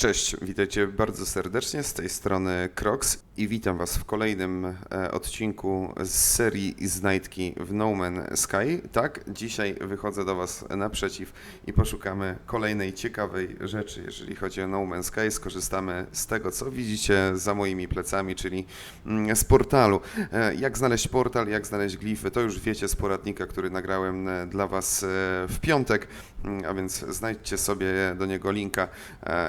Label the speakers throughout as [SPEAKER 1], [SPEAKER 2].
[SPEAKER 1] Cześć, witajcie bardzo serdecznie z tej strony Crocs i witam Was w kolejnym e, odcinku z serii Znajdki w No Man's Sky. Tak, dzisiaj wychodzę do Was naprzeciw i poszukamy kolejnej ciekawej rzeczy, jeżeli chodzi o No Man's Sky. Skorzystamy z tego, co widzicie za moimi plecami, czyli mm, z portalu. E, Jak znaleźć portal, jak znaleźć glify, to już wiecie z poradnika, który nagrałem e, dla Was w piątek, Mm, a więc znajdźcie sobie do niego linka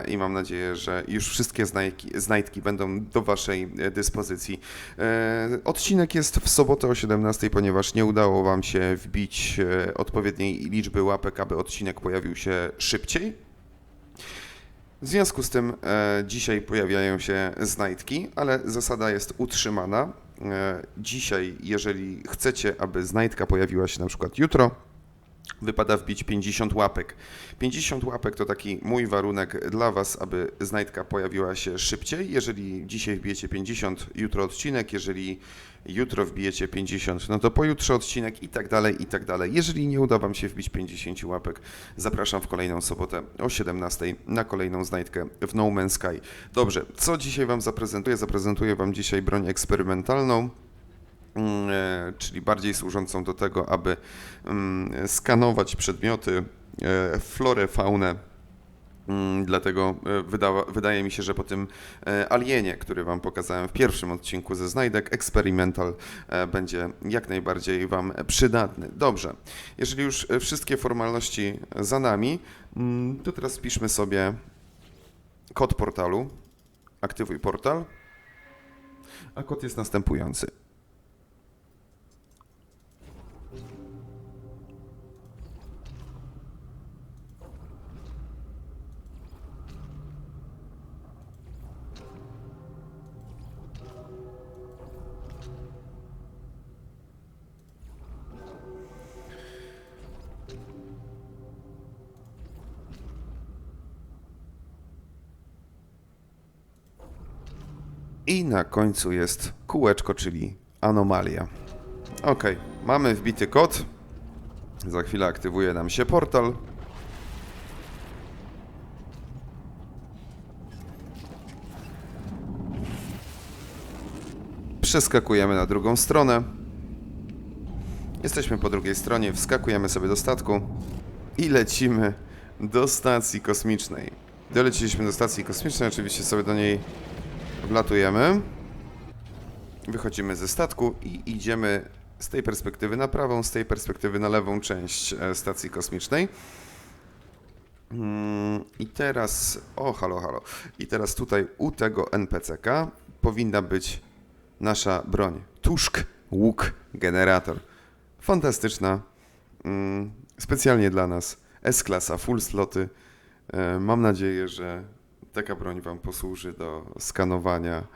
[SPEAKER 1] i mam nadzieję, że już wszystkie znajdki, znajdki będą do Waszej e, dyspozycji. E, Odcinek jest w sobotę o 17, ponieważ nie udało Wam się wbić e, odpowiedniej liczby łapek, aby odcinek pojawił się szybciej. W związku z tym dzisiaj pojawiają się znajdki, ale zasada jest utrzymana. Dzisiaj, jeżeli chcecie, aby znajdka pojawiła się na przykład jutro, wypada wbić 50 łapek. 50 łapek to taki mój warunek dla Was, aby znajdka pojawiła się szybciej. Jeżeli dzisiaj wbijecie 50, jutro odcinek, jeżeli jutro wbijecie 50, no to pojutrze odcinek i tak dalej, i tak dalej. Jeżeli nie uda Wam się wbić 50 łapek, zapraszam w kolejną sobotę o 17 na kolejną znajdkę w No Man's Sky. Dobrze, co dzisiaj Wam zaprezentuję? Zaprezentuję Wam dzisiaj broń eksperymentalną. Mm, e, czyli bardziej służącą do tego, aby mm, skanować przedmioty, e, florę, faunę. Mm, Dlatego e, wydawa, wydaje mi się, że po tym alienie, który Wam pokazałem w pierwszym odcinku ze znajdek, Experimental będzie jak najbardziej Wam przydatny. Dobrze, jeżeli już wszystkie formalności za nami, to teraz wpiszmy sobie kod portalu. Aktywuj portal. A kod jest następujący. I na końcu jest kółeczko, czyli anomalia. Ok, mamy wbity kod. Za chwilę aktywuje nam się portal. Przeskakujemy na drugą stronę. Jesteśmy po drugiej stronie, wskakujemy sobie do statku i lecimy do stacji kosmicznej. Doleciliśmy do stacji kosmicznej, oczywiście sobie do niej wlatujemy. Wychodzimy ze statku i idziemy z tej perspektywy na prawą, z tej perspektywy na lewą część e, stacji kosmicznej. Mm, I teraz, o halo, halo. I teraz tutaj u tego NPCK powinna być nasza broń. Tuszk, łuk, generator. Fantastyczna, mm, specjalnie dla nas. S-klasa, full sloty. E, Mam nadzieję, że taka broń Wam posłuży do skanowania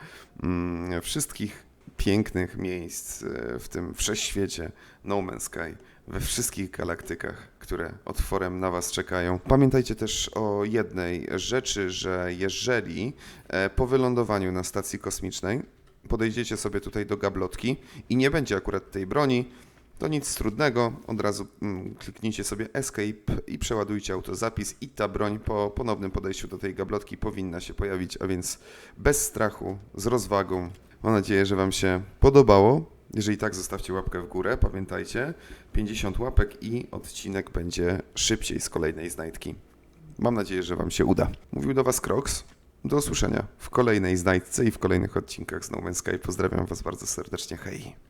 [SPEAKER 1] mm, wszystkich pięknych miejsc e, w tym wszechświecie No Man's Sky, we wszystkich galaktykach, które otworem na Was czekają. Pamiętajcie też o jednej rzeczy, że jeżeli e, po wylądowaniu na stacji kosmicznej podejdziecie sobie tutaj do gablotki i nie będzie akurat tej broni, to nic trudnego, od razu mm, kliknijcie sobie Escape i przeładujcie autozapis i ta broń po ponownym podejściu do tej gablotki powinna się pojawić, a więc bez strachu, z rozwagą. Mam nadzieję, że Wam się podobało. Jeżeli tak, zostawcie łapkę w górę. Pamiętajcie, 50 łapek i odcinek będzie szybciej z kolejnej znajdki. Mam nadzieję, że Wam się uda. Mówił do Was Crocs. Do usłyszenia w kolejnej znajdce i w kolejnych odcinkach z No Man's Sky. Pozdrawiam Was bardzo serdecznie. Hej!